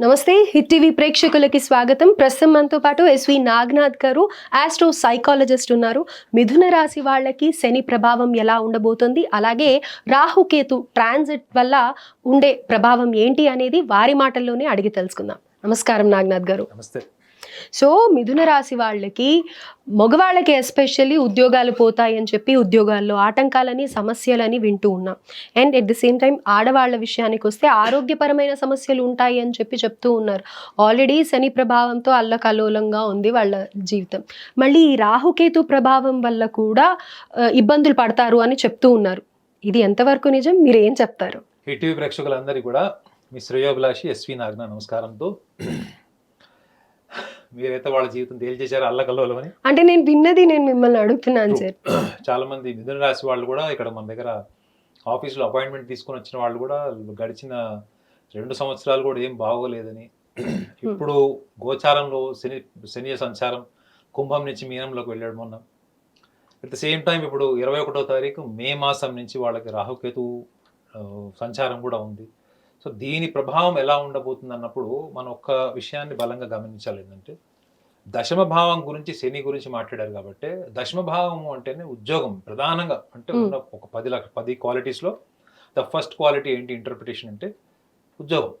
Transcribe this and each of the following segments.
నమస్తే hit TV ప్రేక్షకులకి స్వాగతం. ప్రస్తుతం మనతో పాటు ఎస్వి నాగనాథ్ గారు ఆస్ట్రో సైకాలజిస్ట్ ఉన్నారు. మిథున రాశి వాళ్ళకి శని ప్రభావం ఎలా ఉండబోతుంది? అలాగే రాహుకేతు ట్రాన్సిట్ వల్ల ఉండే ప్రభావం ఏంటి అనేది వారి మాటల్లోనే అడిగి తెలుసుకుందాం. నమస్కారం నాగనాథ్ గారు. నమస్తే. సో మిథున రాశి వాళ్ళకి మగవాళ్ళకి ఎస్పెషల్లీ ఉద్యోగాలు పోతాయని చెప్పి ఉద్యోగాల్లో ఆటంకాలని సమస్యలని వింటూ ఉన్నాం. And at the same time ఆడవాళ్ళ విషయానికి వస్తే ఆరోగ్యపరమైన సమస్యలు ఉంటాయి అని చెప్పి చెప్తూ ఉన్నారు. ఆల్రెడీ శని ప్రభావంతో అల్లకల్లోలంగా ఉంది వాళ్ళ జీవితం. మళ్ళీ ఈ రాహుకేతు ప్రభావం వల్ల కూడా ఇబ్బందులు పడతారు అని చెప్తూ ఉన్నారు. ఇది ఎంతవరకు నిజం? మీరు ఏం చెప్తారు? టీవీ ప్రేక్షకులందరికీ కూడా మీ శ్రేయోభిలాషి ఎస్వి నాగ్న నమస్కారంతో మీరైతే వాళ్ళ జీవితం తేల్చేశారు అల్లకల్లోలమని. అంటే నేను విన్నది నేను మిమ్మల్ని అడుగుతున్నాను సార్. చాలా మంది మిథున రాశి వాళ్ళు కూడా ఇక్కడ మన దగ్గర ఆఫీస్లో అపాయింట్మెంట్ తీసుకొని వచ్చిన వాళ్ళు కూడా గడిచిన రెండు సంవత్సరాలు కూడా ఏం బాగోలేదని. ఇప్పుడు గోచారంలో శని శని సంచారం కుంభం నుంచి మీనంలోకి వెళ్ళాడు మొన్న. అట్ ద సేమ్ టైం ఇప్పుడు ఇరవై ఒకటో తారీఖు మే మాసం నుంచి వాళ్ళకి రాహుకేతు సంచారం కూడా ఉంది. సో దీని ప్రభావం ఎలా ఉండబోతుంది అన్నప్పుడు మనం ఒక్క విషయాన్ని బలంగా గమనించాలి. ఏంటంటే దశమ భావం గురించి శని గురించి మాట్లాడారు కాబట్టి దశమ భావం అంటేనే ఉద్యోగం ప్రధానంగా. అంటే. ఉన్న ఒక పది లక్ష పది క్వాలిటీస్లో ద ఫస్ట్ క్వాలిటీ ఏంటి? ఇంటర్ప్రిటేషన్ అంటే ఉద్యోగం.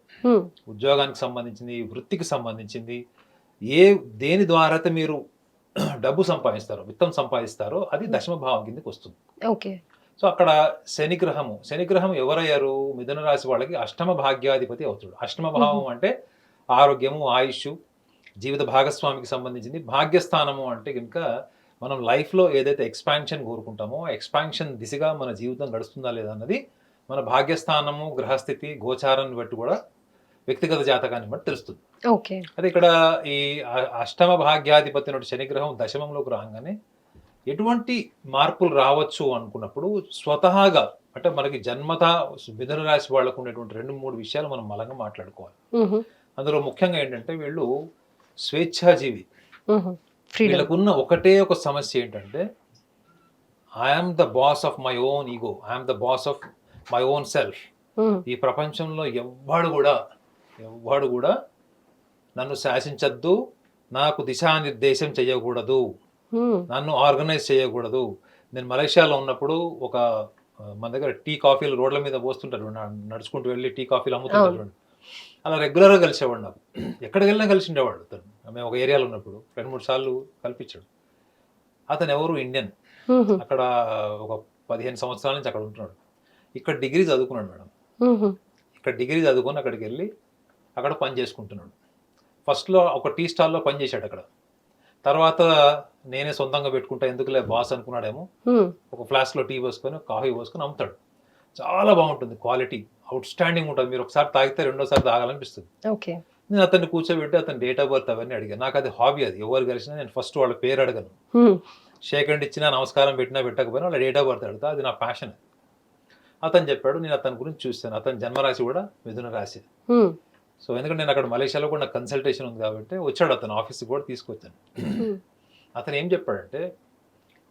ఉద్యోగానికి సంబంధించింది వృత్తికి సంబంధించింది ఏ దేని ద్వారా అయితే మీరు డబ్బు సంపాదిస్తారో విత్తం సంపాదిస్తారో అది దశమ భావం కిందకి వస్తుంది. ఓకే. సో అక్కడ శనిగ్రహము శనిగ్రహం ఎవరయ్యారు? మిథున రాశి వాళ్ళకి అష్టమ భాగ్యాధిపతి అవుతాడు. అష్టమ భావం అంటే ఆరోగ్యము ఆయుష్ జీవిత భాగస్వామికి సంబంధించింది. భాగ్యస్థానము అంటే కనుక మనం లైఫ్లో ఏదైతే ఎక్స్పాన్షన్ కోరుకుంటామో ఎక్స్పాన్షన్ దిశగా మన జీవితం గడుస్తుందా లేదా అన్నది మన భాగ్యస్థానము గ్రహస్థితి గోచారాన్ని బట్టి కూడా వ్యక్తిగత జాతకాన్ని బట్టి తెలుస్తుంది. ఓకే. అదే ఇక్కడ ఈ అష్టమ భాగ్యాధిపతి శనిగ్రహం దశమంలోకి రాగానే ఎటువంటి మార్పులు రావచ్చు అనుకున్నప్పుడు స్వతహాగా అంటే మనకి జన్మత మిథున రాశి వాళ్ళకు ఉండేటువంటి రెండు మూడు విషయాలు మనం బలంగా మాట్లాడుకోవాలి. అందులో ముఖ్యంగా ఏంటంటే వీళ్ళు స్వేచ్ఛాజీవి. వీళ్ళకున్న ఒకటే ఒక సమస్య ఏంటంటే I'm the boss of my own ego I'm the boss of my own self. ఈ ప్రపంచంలో ఎవ్వడు కూడా ఎవ్వడు కూడా నన్ను శాసించద్దు నాకు దిశానిర్దేశం చేయకూడదు. నన్ను ఆర్గనైజ్ చేయకూడదు. నేను మలేషియాలో ఉన్నప్పుడు ఒక మన దగ్గర టీ కాఫీలు రోడ్ల మీద పోస్తుంటారు. నడుచుకుంటూ వెళ్ళి టీ కాఫీలు అమ్ముతుంటారు. అలా రెగ్యులర్గా కలిసేవాడు నాకు. ఎక్కడికి వెళ్ళినా కలిసి ఉండేవాడు అతను. మేము ఒక ఏరియాలో ఉన్నప్పుడు రెండు మూడు సార్లు కల్పించాడు. అతను ఎవరు? ఇండియన్. అక్కడ ఒక పదిహేను సంవత్సరాల నుంచి అక్కడ ఉంటున్నాడు. ఇక్కడ డిగ్రీ చదువుకున్నాడు మేడం. ఇక్కడ డిగ్రీ చదువుకొని అక్కడికి వెళ్ళి అక్కడ పని చేసుకుంటున్నాడు. ఫస్ట్లో ఒక టీ స్టాల్లో పని చేశాడు అక్కడ. తర్వాత నేనే సొంతంగా పెట్టుకుంటా ఎందుకులే బాస్ అనుకున్నాడేమో. ఒక ఫ్లాస్క్లో టీ పోసుకొని కాఫీ పోసుకొని అమ్ముతాడు. చాలా బాగుంటుంది క్వాలిటీ అవుట్ స్టాండింగ్ ఉంటుంది. మీరు ఒకసారి తాగితే రెండోసారి తాగాలనిపిస్తుంది. ఓకే. నేను అతన్ని కూర్చోబెట్టి అతని డేట్ ఆఫ్ బర్త్ అవన్నీ అడిగాను. నాకు అది హాబీ అది. ఎవరు కలిసినా నేను ఫస్ట్ వాళ్ళ పేరు అడగను. షేక్ హ్యాండ్ ఇచ్చినా నమస్కారం పెట్టినా పెట్టకపోయినా వాళ్ళ డేట్ ఆఫ్ బర్త్ అడుగుతా. అది నా ప్యాషన్. అతను చెప్పాడు నేను అతని గురించి చూస్తాను అతని జన్మరాశి కూడా మిథున రాశి. సో ఎందుకంటే నేను అక్కడ మలేషియాలో కూడా నాకు కన్సల్టేషన్ ఉంది కాబట్టి వచ్చాడు అతను ఆఫీస్కి కూడా తీసుకొచ్చాను మ్మ్. అతను ఏం చెప్పాడంటే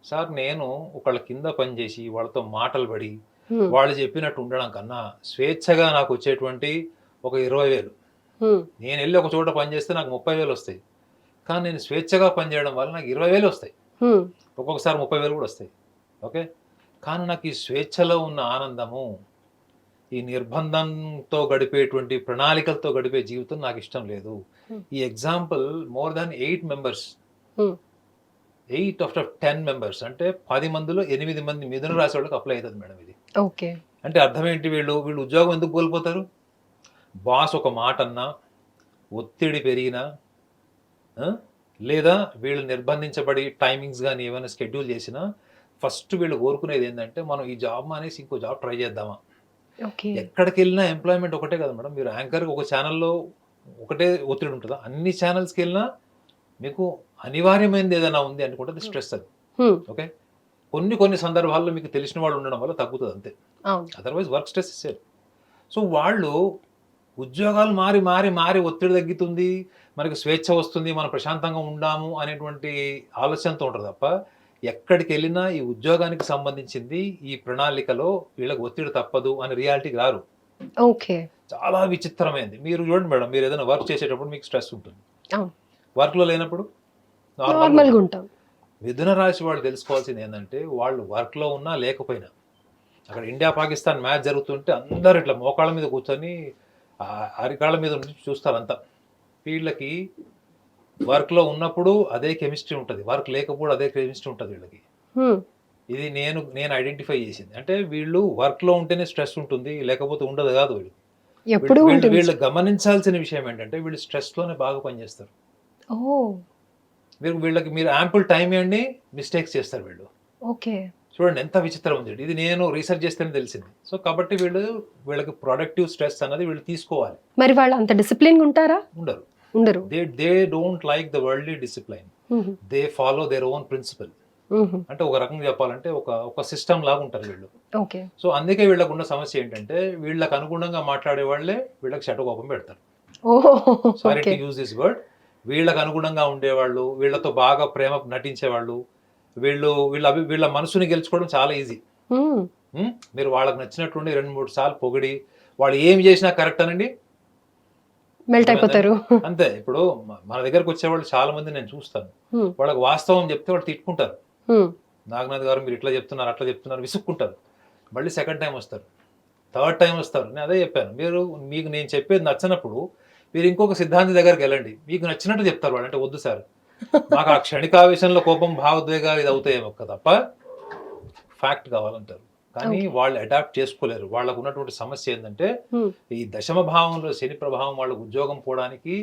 సార్ నేను ఒకళ్ళ కింద పనిచేసి వాళ్ళతో మాటలు పడి మ్మ్. వాళ్ళు చెప్పినట్టు ఉండడం కన్నా స్వేచ్ఛగా నాకు వచ్చేటువంటి ఒక ఇరవై వేలు మ్మ్. నేను వెళ్ళి ఒక చోట పని చేస్తే నాకు ముప్పై వేలు వస్తాయి కానీ నేను స్వేచ్ఛగా పనిచేయడం వల్ల నాకు ఇరవై వేలు వస్తాయి. ఒక్కొక్కసారి ముప్పై వేలు కూడా వస్తాయి ఓకే కానీ నాకు ఈ స్వేచ్ఛలో ఉన్న ఆనందము ఈ నిర్బంధంతో గడిపేటువంటి ప్రణాళికలతో గడిపే జీవితం నాకు ఇష్టం లేదు. Hmm. ఈ example more than eight members Hmm. Eight after ten members అంటే పది మందిలో ఎనిమిది మంది మిథున రాశి వాళ్ళకి అప్లై అవుతుంది మేడం ఇది. ఓకే అంటే అర్థం ఏంటి వీళ్ళు? వీళ్ళు ఉద్యోగం ఎందుకు కోల్పోతారు? బాస్ ఒక మాట అన్నా ఒత్తిడి పెరిగినా లేదా వీళ్ళు నిర్బంధించబడి టైమింగ్స్ కానీ ఏమైనా షెడ్యూల్ చేసినా ఫస్ట్ వీళ్ళు కోరుకునేది ఏంటంటే మనం ఈ జాబ్ మానేసి ఇంకో జాబ్ ట్రై చేద్దామా? ఎక్కడికి వెళ్ళినా ఎంప్లాయ్మెంట్ ఒకటే కదా మేడం. మీరు యాంకర్ ఒక ఛానల్లో ఒకటే ఒత్తిడి ఉంటుందా? అన్ని ఛానల్స్కి వెళ్ళినా మీకు అనివార్యమైనది ఏదైనా ఉంది అనుకుంటే అది స్ట్రెస్ అది. ఓకే? కొన్ని కొన్ని సందర్భాల్లో మీకు తెలిసిన వాళ్ళు ఉండడం వల్ల తగ్గుతుంది అంతే. అదర్వైజ్ వర్క్ స్ట్రెస్ ఇస్తారు సో వాళ్ళు ఉద్యోగాలు మారి మారి మారి ఒత్తిడి తగ్గుతుంది మనకి స్వేచ్ఛ వస్తుంది మనం ప్రశాంతంగా ఉండాము అనేటువంటి ఆలోచనతో ఉంటారు తప్ప ఎక్కడికి వెళ్ళినా ఈ ఉద్యోగానికి సంబంధించింది ఈ ప్రణాళికలో వీళ్ళకి ఒత్తిడి తప్పదు అనే రియాలిటీకి రారు. ఓకే. చాలా విచిత్రమైనది మీరు చూడండి మేడం మీరు ఏదైనా వర్క్ చేసేటప్పుడు మీకు స్ట్రెస్ ఉంటుంది. వర్క్లో లేనప్పుడు నార్మల్గా ఉంటాం. మిథున రాశి వాళ్ళు తెలుసుకోవాల్సింది ఏంటంటే వాళ్ళు వర్క్లో ఉన్నా లేకపోయినా. అక్కడ ఇండియా పాకిస్తాన్ మ్యాచ్ జరుగుతుంటే అందరూ ఇట్లా మోకాళ్ళ మీద కూర్చొని అరికాళ్ళ మీద ఉండి చూస్తారు అంతా. వీళ్ళకి వర్క్లో ఉన్నప్పుడు అదే కెమిస్ట్రీ ఉంటుంది. వర్క్ లేకపోతే అదే కెమిస్ట్రీ ఉంటుంది వీళ్ళకి. ఇది నేను నేను ఐడెంటిఫై చేసింది. అంటే వీళ్ళు వర్క్లో ఉంటేనే స్ట్రెస్ ఉంటుంది లేకపోతే ఉండదు కాదు వీళ్ళు. ఎప్పుడు వీళ్ళు- గమనించాల్సిన విషయం ఏంటంటే వీళ్ళు స్ట్రెస్లోనే బాగా పనిచేస్తారు. మీరు వీళ్ళకి మీరు యాంపుల్ టైం ఇవ్వండి మిస్టేక్స్ చేస్తారు వీళ్ళు. ఓకే. చూడండి ఎంత విచిత్రం ఉంది. ఇది నేను రీసెర్చ్ చేస్తేనే తెలిసింది. సో కాబట్టి వీళ్ళు వీళ్ళకి ప్రొడక్టివ్ స్ట్రెస్ అనేది వీళ్ళు తీసుకోవాలి. మరి వాళ్ళు అంత డిసిప్లిన్ ఉంటారా? ఉండరు. ఉండరు. They they don't like the worldly discipline. They follow their own principle. అంటే ఒక రకంగా చెప్పాలంటే ఒక ఒక సిస్టమ్ లాగా ఉంటారు వీళ్ళు. ఓకే. సో అందుకే వీళ్ళకు ఉన్న సమస్య ఏంటంటే వీళ్ళకి అనుగుణంగా మాట్లాడే వాళ్ళే వీళ్ళకి షటకోపం పెడతారు. Sorry to use this word వీళ్ళకి అనుగుణంగా ఉండేవాళ్ళు వీళ్ళతో బాగా ప్రేమ నటించేవాళ్ళు వీళ్ళు వీళ్ళ అభి వీళ్ళ మనసుని గెలుచుకోవడం చాలా ఈజీ? మీరు వాళ్ళకి నచ్చినట్టుండి రెండు మూడు సార్లు పొగిడి వాళ్ళు ఏం చేసినా కరెక్ట్ అనండి మెల్ట్ అయిపోతారు అంతే ఇప్పుడు మన దగ్గరకు వచ్చేవాళ్ళు చాలా మంది నేను చూస్తాను. వాళ్ళకి వాస్తవం చెప్తే వాళ్ళు తిట్టుకుంటారు. నాగనాథ్ గారు మీరు ఇట్లా చెప్తున్నారు అట్లా చెప్తున్నారు విసుక్కుంటారు. మళ్ళీ సెకండ్ టైం వస్తారు. థర్డ్ టైం వస్తారు. నేను అదే చెప్పాను. మీరు మీకు నేను చెప్పేది నచ్చినప్పుడు మీరు ఇంకొక సిద్ధాంతి దగ్గరికి వెళ్ళండి. మీకు నచ్చినట్టు చెప్తారు వాళ్ళు. అంటే వద్దు సార్. మాకు ఆ క్షణికావేశంలో కోపం భావోద్వేగాలు ఇది అవుతాయేమో తప్ప ఫ్యాక్ట్ కావాలంటారు. కానీ. వాళ్ళు అడాప్ట్ చేసుకోలేరు వాళ్ళకు ఉన్నటువంటి సమస్య ఏంటంటే. ఈ దశమ భావంలో శని ప్రభావం వాళ్ళకు ఉద్యోగం పోవడానికి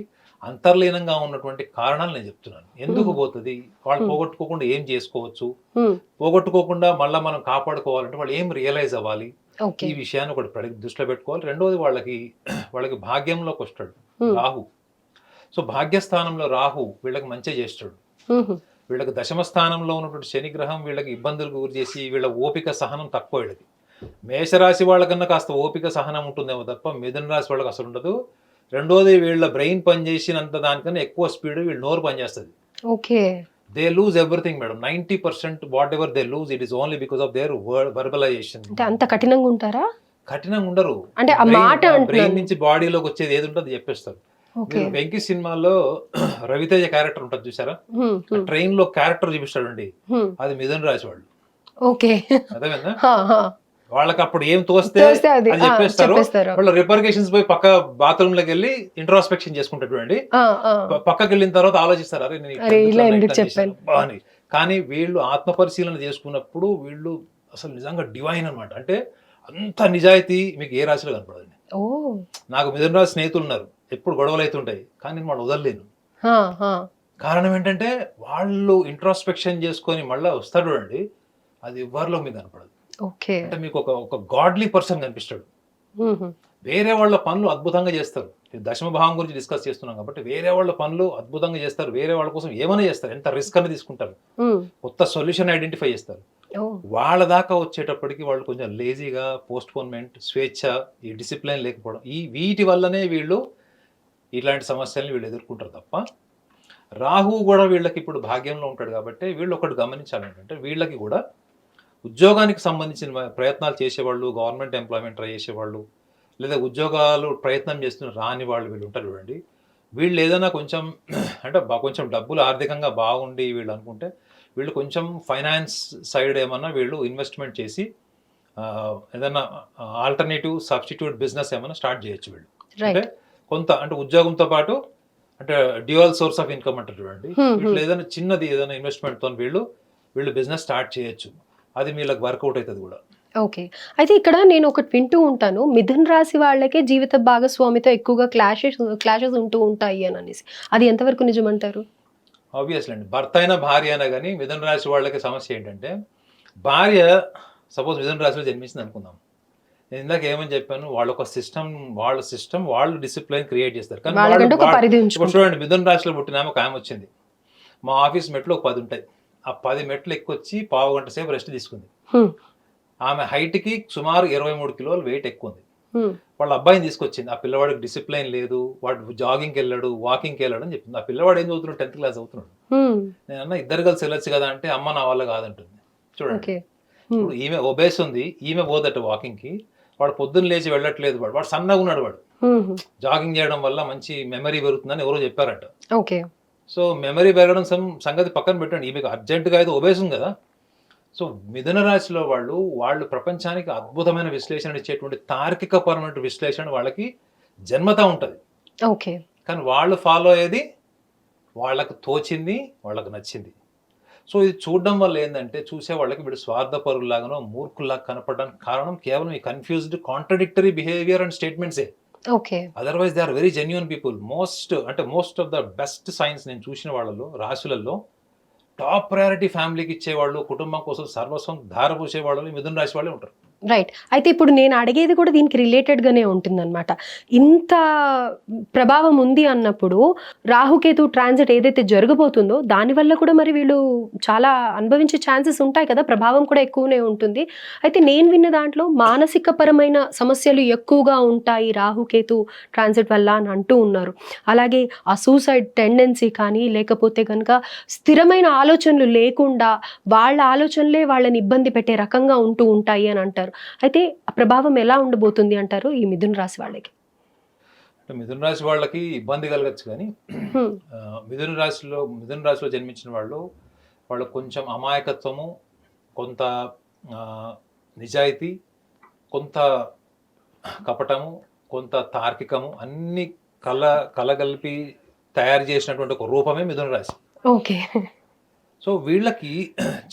అంతర్లీనంగా ఉన్నటువంటి కారణాలు నేను చెప్తున్నాను ఎందుకు. పోతుంది వాళ్ళు. పోగొట్టుకోకుండా ఏం చేసుకోవచ్చు. పోగొట్టుకోకుండా మళ్ళీ మనం కాపాడుకోవాలంటే వాళ్ళు ఏం రియలైజ్ అవ్వాలి ఈ విషయాన్ని ఒకటి దృష్టిలో పెట్టుకోవాలి రెండోది వాళ్ళకి వాళ్ళకి భాగ్యంలోకి వస్తాడు. రాహు సో భాగ్యస్థానంలో రాహు వీళ్ళకి మంచి చేస్తాడు. వీళ్ళకి దశమ స్థానంలో ఉన్నటువంటి శని గ్రహం వీళ్ళకి ఇబ్బందులకు గురి చేసి వీళ్ళ ఓపిక సహనం తక్కువ వీళ్ళకి. మేషరాశి వాళ్ళకన్నా కాస్త ఓపిక సహనం ఉంటుందేమో తప్ప మిథున రాశి వాళ్ళకి అసలు ఉండదు. రెండోది వీళ్ళ బ్రెయిన్ పనిచేసినంత దానికన్నా ఎక్కువ స్పీడ్ వీళ్ళ నోరు పనిచేస్తుంది. Okay. They lose everything madam ninety percent whatever they lose it is only because of their verbalization అంటే అంత కఠినంగా ఉంటారా? కఠినంగా ఉండరు. అంటే ఆ మాట బ్రెయిన్ నుంచి బాడీలోకి వచ్చేది ఏది ఉంటుందో చెప్పేస్తారు. వెంకీ సినిమాలో రవితేజ క్యారెక్టర్ ఉంటుంది చూసారా. ట్రైన్లో క్యారెక్టర్ చూపిస్తాడండి. మ్మ్. అది మిథున రాశి వాళ్ళు ఓకే. హా. వాళ్ళకి అప్పుడు ఏం తోస్తే అది. చెప్పేస్తారు. వాళ్ళు రిపర్కేషన్స్ పోయి పక్క బాత్రూమ్లోకి వెళ్ళి ఇంట్రాస్పెక్షన్ చేసుకుంటారు చూడండి. పక్కకి వెళ్ళిన తర్వాత ఆలోచిస్తారు. అరే నేను అని కానీ వీళ్ళు ఆత్మ పరిశీలన చేసుకున్నప్పుడు వీళ్ళు అసలు నిజంగా డివైన్ అన్నమాట. అంటే అంత నిజాయితీ మీకు ఏ రాశిలో కనపడదండి. నాకు మిథున రాశి స్నేహితులు ఉన్నారు. ఎప్పుడు గొడవలు అవుతుంటాయి కానీ నేను వాళ్ళు వదలలేను. కారణం ఏంటంటే వాళ్ళు ఇంట్రాస్పెక్షన్ చేసుకొని మళ్ళీ వస్తాడు చూడండి అది ఎవరిలో మీకు కనపడదు. ఓకే. అంటే మీకు ఒక ఒక గాడ్లీ పర్సన్ కనిపిస్తాడు. వేరే వాళ్ళ పనులు అద్భుతంగా చేస్తారు. దశమ భావం గురించి డిస్కస్ చేస్తున్నాం కాబట్టి వేరే వాళ్ళ పనులు అద్భుతంగా చేస్తారు. వేరే వాళ్ళ కోసం ఏమైనా చేస్తారు. ఎంత రిస్క్ అని తీసుకుంటారు. కొత్త సొల్యూషన్ ఐడెంటిఫై చేస్తారు. వాళ్ళ దాకా వచ్చేటప్పటికి వాళ్ళు కొంచెం లేజీగా పోస్ట్పోన్మెంట్ స్వేచ్ఛ ఈ డిసిప్లిన్ లేకపోవడం ఈ వీటి వల్లనే వీళ్ళు ఇలాంటి సమస్యల్ని వీళ్ళు ఎదుర్కొంటారు తప్ప రాహు కూడా వీళ్ళకి ఇప్పుడు భాగ్యంలో ఉంటాడు కాబట్టి వీళ్ళు ఒకటి గమనించాలి ఏంటంటే వీళ్ళకి కూడా ఉద్యోగానికి సంబంధించిన ప్రయత్నాలు చేసేవాళ్ళు గవర్నమెంట్ ఎంప్లాయ్మెంట్ ట్రై చేసేవాళ్ళు లేదా ఉద్యోగాలు ప్రయత్నం చేస్తున్న రాని వాళ్ళు వీళ్ళు ఉంటారు చూడండి. వీళ్ళు ఏదైనా కొంచెం అంటే కొంచెం డబ్బులు ఆర్థికంగా బాగుండి వీళ్ళు అనుకుంటే వీళ్ళు కొంచెం ఫైనాన్స్ సైడ్ ఏమన్నా వీళ్ళు ఇన్వెస్ట్మెంట్ చేసి ఏదైనా ఆల్టర్నేటివ్ సబ్స్టిట్యూట్ బిజినెస్ ఏమైనా స్టార్ట్ చేయొచ్చు వీళ్ళు. అంటే కొంత అంటే ఉద్యోగంతో పాటు అంటే డ్యూయల్ సోర్స్ ఆఫ్ ఇన్కమ్ అంటారు చూడండి. వీళ్ళు. ఏదైనా చిన్నది ఏదైనా ఇన్వెస్ట్మెంట్తో వీళ్ళు వీళ్ళు బిజినెస్ స్టార్ట్ చేయొచ్చు. అది వీళ్ళకి వర్కౌట్ అవుతుంది కూడా. ఓకే. అయితే ఇక్కడ నేను ఒకటి వింటూ ఉంటాను. మిథున్ రాశి వాళ్ళకే జీవిత భాగస్వామితో ఎక్కువగా క్లాషెస్ క్లాషెస్ ఉంటూ ఉంటాయి అని అనేసి. అది ఎంతవరకు నిజమంటారు? ఆబ్వియస్లీ అండి. భర్త అయినా భార్య అయినా కానీ మిథున రాశి వాళ్ళకి సమస్య ఏంటంటే భార్య సపోజ్ మిథున రాశిలో జన్మించింది అనుకుందాం. నేను ఇందాక ఏమని చెప్పాను వాళ్ళ ఒక సిస్టమ్ వాళ్ళ సిస్టమ్ వాళ్ళు డిసిప్లిన్ క్రియేట్ చేస్తారు. కానీ వాళ్ళు- చూడండి మిథున రాశిలో పుట్టిన ఆమె ఒక ఆమె వచ్చింది. మా ఆఫీస్ మెట్లు ఒక పది ఉంటాయి. ఆ పది మెట్లు ఎక్కొచ్చి పావు గంట సేపు రెస్ట్ తీసుకుంది. ఆమె హైట్కి సుమారు ఇరవై మూడు కిలోలు వెయిట్ ఎక్కువ ఉంది. వాళ్ళ అబ్బాయిని తీసుకొచ్చింది. ఆ పిల్లవాడికి డిసిప్లైన్ లేదు వాడు జాగింగ్కి వెళ్ళాడు వాకింగ్కి వెళ్ళాడు అని చెప్పింది. ఆ పిల్లవాడు ఏం చదువుతున్నాడు? టెన్త్ క్లాస్ అవుతున్నాడు. నేను అన్న ఇద్దరు కలిసి వెళ్ళొచ్చు కదా అంటే అమ్మ నా వల్ల కాదంటుంది. చూడండి. ఇప్పుడు ఈమె ఒబేస్ ఉంది ఈమె పోదట వాకింగ్కి వాడు పొద్దున్న లేచి వెళ్ళట్లేదు వాడు. వాడు సన్నగా ఉన్నాడు వాడు. జాగింగ్ చేయడం వల్ల మంచి మెమరీ పెరుగుతుందని ఎవరో చెప్పారట. ఓకే. సో మెమరీ పెరగడం సంగతి పక్కన పెట్టండి. ఈమెకు అర్జెంటుగా అయితే ఒబేసం కదా. సో మిథున రాశిలో వాళ్ళు వాళ్ళు ప్రపంచానికి అద్భుతమైన విశ్లేషణ ఇచ్చేటువంటి తార్కిక పరమైన విశ్లేషణ వాళ్ళకి జన్మతా ఉంటుంది. ఓకే. కానీ వాళ్ళు ఫాలో అయ్యేది వాళ్ళకు తోచింది వాళ్ళకు నచ్చింది. సో ఇది చూడడం వల్ల ఏంటంటే చూసే వాళ్ళకి వీడు స్వార్థపరులాగానో మూర్ఖుల్లాగా కనపడడానికి కారణం కేవలం ఈ confused contradictory behaviour and స్టేట్మెంట్సే okay. Otherwise they are very genuine people most అంటే most of the best science నేను చూసిన వాళ్ళలో రాశులలో టాప్ ప్రయారిటీ ఫ్యామిలీకి ఇచ్చేవాళ్ళు కుటుంబం కోసం సర్వస్వం ధారపోసే వాళ్ళు ఈ మిథున రాశి వాళ్ళే ఉంటారు. రైట్ అయితే ఇప్పుడు నేను అడిగేది కూడా దీనికి రిలేటెడ్గానే ఉంటుందన్నమాట. ఇంత ప్రభావం ఉంది అన్నప్పుడు రాహుకేతు ట్రాన్సిట్ ఏదైతే జరగబోతుందో దానివల్ల కూడా మరి వీళ్ళు చాలా అనుభవించే ఛాన్సెస్ ఉంటాయి కదా ప్రభావం కూడా ఎక్కువనే ఉంటుంది. అయితే నేను విన్న దాంట్లో మానసిక పరమైన సమస్యలు ఎక్కువగా ఉంటాయి రాహుకేతు ట్రాన్సిట్ వల్ల అని అంటూ ఉన్నారు. అలాగే ఆ సూసైడ్ టెండెన్సీ కానీ లేకపోతే కనుక స్థిరమైన ఆలోచనలు లేకుండా వాళ్ళ ఆలోచనలే వాళ్ళని ఇబ్బంది పెట్టే రకంగా ఉంటూ ఉంటాయి అని అంటారు. అయితే ఆ ప్రభావం ఎలా ఉండబోతుంది అంటారు ఈ మిథున రాశి వాళ్ళకి? అంటే మిథున రాశి వాళ్ళకి ఇబ్బంది కలగచ్చు కానీ మిథున రాశిలో మిథున రాశిలో జన్మించిన వాళ్ళు వాళ్ళు కొంచెం అమాయకత్వము కొంత నిజాయితీ కొంత కపటము కొంత తార్కికము అన్ని కల కలగలిపి తయారు చేసినటువంటి ఒక రూపమే మిథున రాశి. ఓకే. సో వీళ్ళకి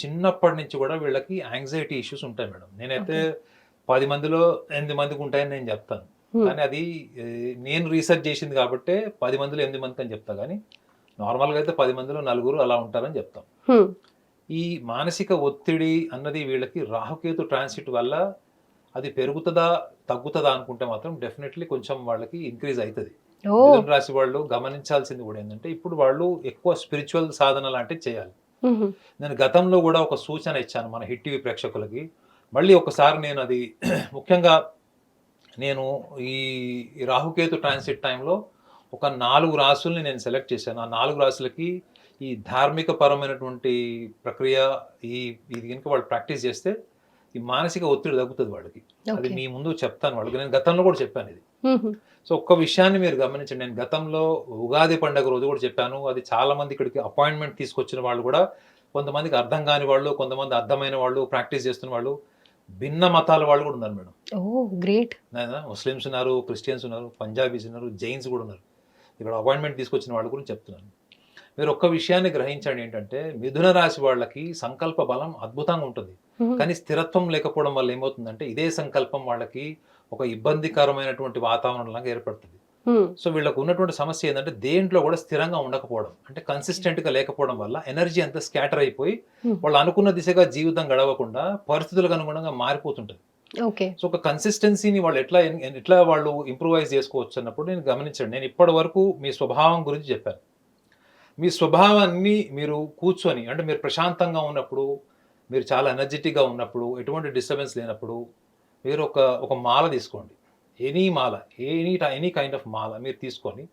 చిన్నప్పటి నుంచి కూడా వీళ్ళకి యాంగ్జైటీ ఇష్యూస్ ఉంటాయి మేడం. నేనైతే పది మందిలో ఎనిమిది మందికి ఉంటాయని నేను చెప్తాను. కానీ అది నేను రీసెర్చ్ చేసింది కాబట్టి పది మందిలో ఎనిమిది మందికి అని చెప్తా. కానీ నార్మల్గా అయితే పది మందిలో నలుగురు అలా ఉంటారని చెప్తాం. ఈ మానసిక ఒత్తిడి అన్నది వీళ్ళకి రాహుకేతు ట్రాన్సిట్ వల్ల అది పెరుగుతుందా తగ్గుతుందా అనుకుంటే మాత్రం డెఫినెట్లీ కొంచెం వాళ్ళకి ఇంక్రీజ్ అవుతుంది రాశి వాళ్ళు గమనించాల్సింది కూడా ఏంటంటే ఇప్పుడు వాళ్ళు ఎక్కువ స్పిరిచువల్ సాధన లాంటివి చేయాలి. నేను గతంలో కూడా ఒక సూచన ఇచ్చాను మన హిట్ టీవీ ప్రేక్షకులకి. మళ్ళీ ఒకసారి నేను అది ముఖ్యంగా నేను ఈ రాహుకేతు ట్రాన్సిట్ టైంలో ఒక నాలుగు రాసుల్ని నేను సెలెక్ట్ చేశాను. ఆ నాలుగు రాసులకి ఈ ధార్మిక పరమైనటువంటి ప్రక్రియ ఈ ఇది కనుక వాళ్ళు ప్రాక్టీస్ చేస్తే ఈ మానసిక ఒత్తిడి తగ్గుతుంది వాళ్ళకి. అది మీ ముందు చెప్తాను వాళ్ళకి. నేను గతంలో కూడా చెప్పాను ఇది. సో ఒక్క విషయాన్ని మీరు గమనించండి. నేను గతంలో ఉగాది పండుగ రోజు కూడా చెప్పాను. అది చాలా మంది ఇక్కడికి అపాయింట్మెంట్ తీసుకొచ్చిన వాళ్ళు కూడా కొంతమందికి అర్థం కాని వాళ్ళు కొంతమంది అర్థమైన వాళ్ళు ప్రాక్టీస్ చేస్తున్న వాళ్ళు భిన్న మతాల వాళ్ళు కూడా ఉన్నారు మేడం. గ్రేట్. ముస్లిమ్స్ ఉన్నారు క్రిస్టియన్స్ ఉన్నారు పంజాబీస్ ఉన్నారు జైన్స్ కూడా ఉన్నారు. ఇక్కడ అపాయింట్మెంట్ తీసుకొచ్చిన వాళ్ళ గురించి చెప్తున్నాను. మీరు ఒక్క విషయాన్ని గ్రహించండి ఏంటంటే మిథున రాశి వాళ్ళకి సంకల్ప బలం అద్భుతంగా ఉంటుంది. కానీ స్థిరత్వం లేకపోవడం వల్ల ఏమవుతుందంటే ఇదే సంకల్పం వాళ్ళకి ఒక ఇబ్బందికరమైనటువంటి వాతావరణం లాగా ఏర్పడుతుంది. సో వీళ్ళకు ఉన్నటువంటి సమస్య ఏంటంటే దేంట్లో కూడా స్థిరంగా ఉండకపోవడం. అంటే కన్సిస్టెంట్గా లేకపోవడం వల్ల ఎనర్జీ అంతా స్కాటర్ అయిపోయి. వాళ్ళు అనుకున్న దిశగా జీవితం గడవకుండా పరిస్థితులకు అనుగుణంగా మారిపోతుంటది. ఓకే. సో ఒక కన్సిస్టెన్సీని వాళ్ళు ఎట్లా ఎట్లా వాళ్ళు ఇంప్రూవైజ్ చేసుకోవచ్చు అన్నప్పుడు నేను గమనించండి. నేను ఇప్పటి వరకు మీ స్వభావం గురించి చెప్పాను. మీ స్వభావాన్ని మీరు కూర్చొని అంటే మీరు ప్రశాంతంగా ఉన్నప్పుడు మీరు చాలా ఎనర్జెటిక్గా ఉన్నప్పుడు ఎటువంటి డిస్టర్బెన్స్ లేనప్పుడు మీరు ఒక ఒక మాల తీసుకోండి. ఎనీ మాల ఎనీ ఎనీ కైండ్ ఆఫ్ మాల మీరు తీసుకొని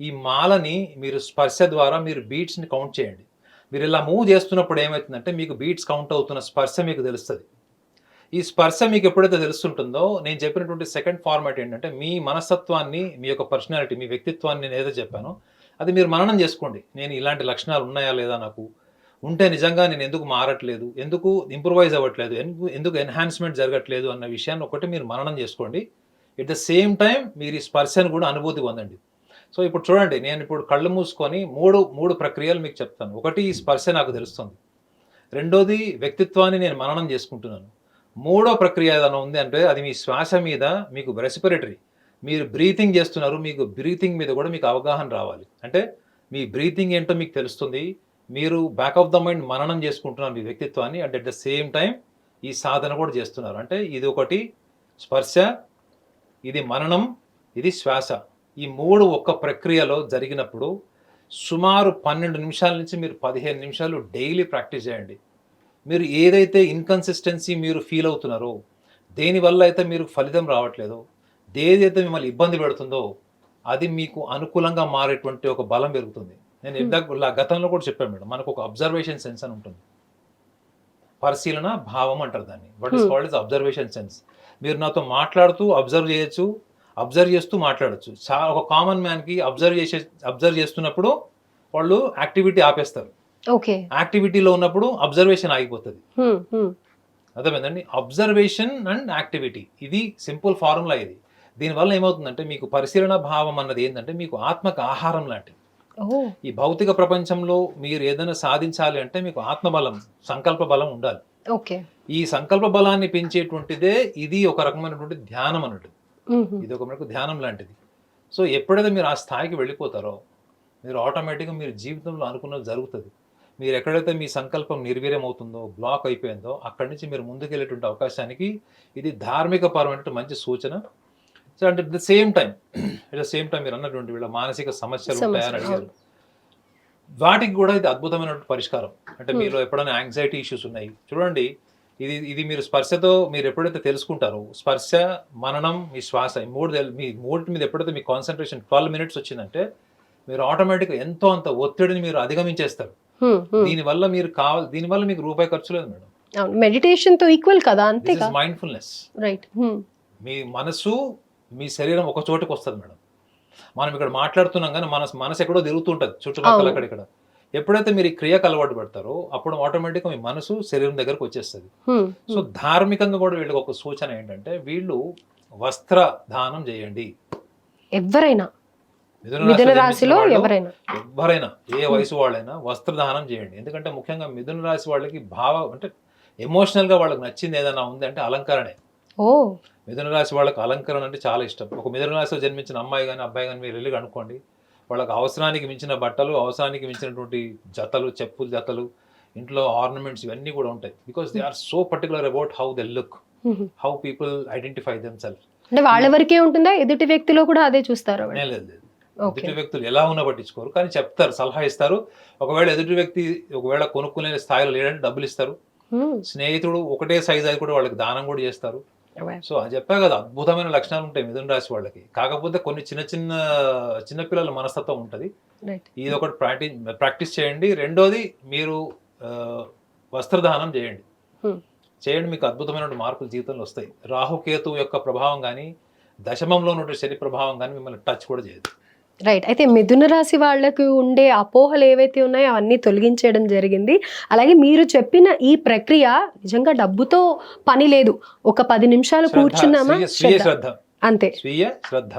ఈ మాలని మీరు స్పర్శ ద్వారా మీరు బీట్స్ని కౌంట్ చేయండి. మీరు ఇలా మూవ్ చేస్తున్నప్పుడు ఏమవుతుందంటే మీకు బీట్స్ కౌంట్ అవుతున్న స్పర్శ మీకు తెలుస్తుంది. ఈ స్పర్శ మీకు ఎప్పుడైతే తెలుస్తుంటుందో నేను చెప్పినటువంటి సెకండ్ ఫార్మాట్ ఏంటంటే మీ మనస్తత్వాన్ని మీ యొక్క పర్సనాలిటీ మీ వ్యక్తిత్వాన్ని నేను ఏదో చెప్పానో అది మీరు మననం చేసుకోండి. నేను ఇలాంటి లక్షణాలు ఉన్నాయా లేదా నాకు? ఉంటే నిజంగా నేను ఎందుకు మారట్లేదు? ఎందుకు ఇంప్రూవైజ్ అవ్వట్లేదు? ఎందుకు ఎందుకు ఎన్హాన్స్మెంట్ జరగట్లేదు అన్న విషయాన్ని ఒకటి మీరు మననం చేసుకోండి. ఎట్ ద సేమ్ టైం మీరు ఈ స్పర్శను కూడా అనుభూతి పొందండి. సో ఇప్పుడు చూడండి నేను ఇప్పుడు కళ్ళు మూసుకొని మూడు మూడు ప్రక్రియలు మీకు చెప్తాను. ఒకటి ఈ స్పర్శ నాకు తెలుస్తుంది. రెండోది వ్యక్తిత్వాన్ని నేను మననం చేసుకుంటున్నాను. మూడో ప్రక్రియ ఏదైనా ఉంది అంటే అది మీ శ్వాస మీద మీకు రెస్పిరేటరీ మీరు బ్రీతింగ్ చేస్తున్నారు మీకు బ్రీతింగ్ మీద కూడా మీకు అవగాహన రావాలి. అంటే మీ బ్రీతింగ్ ఏంటో మీకు తెలుస్తుంది. మీరు బ్యాక్ ఆఫ్ ద మైండ్ మననం చేసుకుంటున్నారు మీ వ్యక్తిత్వాన్ని and at the same time ఈ సాధన కూడా చేస్తున్నారు. అంటే ఇది ఒకటి స్పర్శ ఇది మననం ఇది శ్వాస. ఈ మూడు ఒక్క ప్రక్రియలో జరిగినప్పుడు సుమారు పన్నెండు నిమిషాల నుంచి మీరు పదిహేను నిమిషాలు డైలీ ప్రాక్టీస్ చేయండి. మీరు ఏదైతే ఇన్కన్సిస్టెన్సీ మీరు ఫీల్ అవుతున్నారో దేనివల్ల అయితే మీరు ఫలితం రావట్లేదో ఏదైతే మిమ్మల్ని ఇబ్బంది పెడుతుందో అది మీకు అనుకూలంగా మారేటువంటి ఒక బలం పెరుగుతుంది. నేను ఇందాక గతంలో కూడా చెప్పాను మేడం మనకు ఒక అబ్జర్వేషన్ సెన్స్ అని ఉంటుంది. పరిశీలన భావం అంటారు దాన్ని. What is Hmm. Called is observation sense మీరు నాతో మాట్లాడుతూ అబ్జర్వ్ చేయొచ్చు అబ్జర్వ్ చేస్తూ మాట్లాడొచ్చు. చాలా ఒక కామన్ మ్యాన్కి అబ్జర్వ్ చేసే అబ్జర్వ్ చేస్తున్నప్పుడు వాళ్ళు యాక్టివిటీ ఆపేస్తారు. ఓకే. యాక్టివిటీలో ఉన్నప్పుడు అబ్జర్వేషన్ ఆగిపోతుంది. Hmm, hmm. అర్థమైందండి? అబ్జర్వేషన్ అండ్ యాక్టివిటీ ఇది సింపుల్ ఫార్ములా ఇది. దీనివల్ల ఏమవుతుందంటే మీకు పరిశీలన భావం అన్నది ఏంటంటే మీకు ఆత్మకు ఆహారం లాంటిది. ఈ భౌతిక ప్రపంచంలో మీరు ఏదైనా సాధించాలి అంటే మీకు ఆత్మబలం సంకల్ప బలం ఉండాలి. ఓకే. ఈ సంకల్ప బలాన్ని పెంచేటువంటిదే ఇది ఒక రకమైనటువంటి ధ్యానం అన్నట్టు. ఇది ఒక మనకు ధ్యానం లాంటిది. సో ఎప్పుడైతే మీరు ఆ స్థాయికి వెళ్ళిపోతారో మీరు ఆటోమేటిక్గా మీరు జీవితంలో అనుకున్నది జరుగుతుంది. మీరు ఎక్కడైతే మీ సంకల్పం నిర్వీర్యం అవుతుందో బ్లాక్ అయిపోయిందో అక్కడి నుంచి మీరు ముందుకెళ్ళేటువంటి అవకాశానికి ఇది ధార్మిక పరమైన మంచి సూచన. సో అంటే the same time at the same time మీరు అన్నటువంటి వీళ్ళ మానసిక సమస్యలు ఉంటాయని అడిగారు వాటికి కూడా ఇది అద్భుతమైన పరిష్కారం. అంటే మీలో ఎప్పుడైనా యాంగ్జైటీ ఇష్యూస్ ఉన్నాయి. చూడండి ఇది ఇది మీరు స్పర్శతో మీరు ఎప్పుడైతే తెలుసుకుంటారో స్పర్శ మననం మీ శ్వాస ఈ మూడు మీ మూడు మీద ఎప్పుడైతే మీ కాన్సన్ట్రేషన్ ట్వెల్వ్ మినిట్స్ వచ్చిందంటే మీరు ఆటోమేటిక్గా ఎంతో అంత ఒత్తిడిని మీరు అధిగమించేస్తారు. దీనివల్ల మీరు కావాలి దీనివల్ల మీకు రూపాయి ఖర్చు లేదు మేడం. మెడిటేషన్తో ఈక్వల్ కదా ఇస్ మైండ్ఫుల్నెస్ రైట్ మీ మనసు మీ శరీరం ఒక చోటుకు వస్తుంది మేడం. మనం ఇక్కడ మాట్లాడుతున్నాం కానీ మన మనసు ఎక్కడో తిరుగుతుంటుంది చుట్టుపక్కల అవును. అక్కడిక్కడ. ఎప్పుడైతే మీరు ఈ క్రియకు అలవాటు పెడతారో అప్పుడు ఆటోమేటిక్గా మీ మనసు శరీరం దగ్గరకు వచ్చేస్తుంది. సో ధార్మికంగా కూడా వీళ్ళకి ఒక సూచన ఏంటంటే వీళ్ళు వస్త్ర దానం చేయండి. ఎవరైనా. మిథున రాశిలో ఎవరైనా. ఏ వయసు వాళ్ళైనా వస్త్రదానం చేయండి. ఎందుకంటే ముఖ్యంగా మిథున రాశి వాళ్ళకి భావ అంటే ఎమోషనల్గా వాళ్ళకి నచ్చింది ఏదైనా ఉంది అంటే అలంకరణే. ఓ. మిథున రాశి వాళ్ళకి అలంకరణ అంటే చాలా ఇష్టం. ఒక మిథున రాశిలో జన్మించిన అమ్మాయి కానీ అబ్బాయి కానీ మీరు వెళ్ళి కనుక్కోండి. వాళ్ళకి అవసరానికి మించిన బట్టలు అవసరానికి మించినటువంటి జతలు చెప్పులు జతలు ఇంట్లో ఆర్నమెంట్స్ ఇవన్నీ కూడా ఉంటాయి. Because they are so particular about how they look. How people identify them self అంటే వాళ్ళ వరకే ఉంటుందా? ఎదుటి వ్యక్తిలో కూడా అదే చూస్తారా? లేదు లేదు ఎదుటి వ్యక్తులు ఎలా ఉన్నా పట్టించుకోరు. కానీ చెప్తారు సలహా ఇస్తారు. ఒకవేళ ఎదుటి వ్యక్తి ఒకవేళ కొనుక్కునే స్థాయిలో లేదంటే డబ్బులు ఇస్తారు. స్నేహితుడు ఒకటే సైజ్ అది కూడా వాళ్ళకి దానం కూడా చేస్తారు. సో అది చెప్పా కదా అద్భుతమైన లక్షణాలు ఉంటాయి మిథున రాశి వాళ్ళకి. కాకపోతే కొన్ని చిన్న చిన్న చిన్నపిల్లల మనస్తత్వం ఉంటుంది. ఇది ఒకటి ప్రాక్టీస్ ప్రాక్టీస్ చేయండి. రెండోది మీరు వస్త్రదానం చేయండి. Hmm. చేయండి మీకు అద్భుతమైన మార్పులు జీవితంలో వస్తాయి. రాహుకేతు యొక్క ప్రభావం కానీ దశమంలో ఉన్న శని ప్రభావం కానీ మిమ్మల్ని టచ్ కూడా చేయదు. రైట్ అయితే మిథున రాశి వాళ్ళకు ఉండే అపోహలు ఏవైతే ఉన్నాయో అవన్నీ తొలగించేయడం జరిగింది. అలాగే మీరు చెప్పిన ఈ ప్రక్రియ నిజంగా డబ్బుతో పని లేదు. ఒక పది నిమిషాలు కూర్చున్నామా? అంతే. శ్రద్ధ.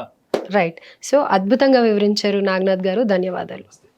రైట్ సో అద్భుతంగా వివరించారు నాగనాథ్ గారు. ధన్యవాదాలు.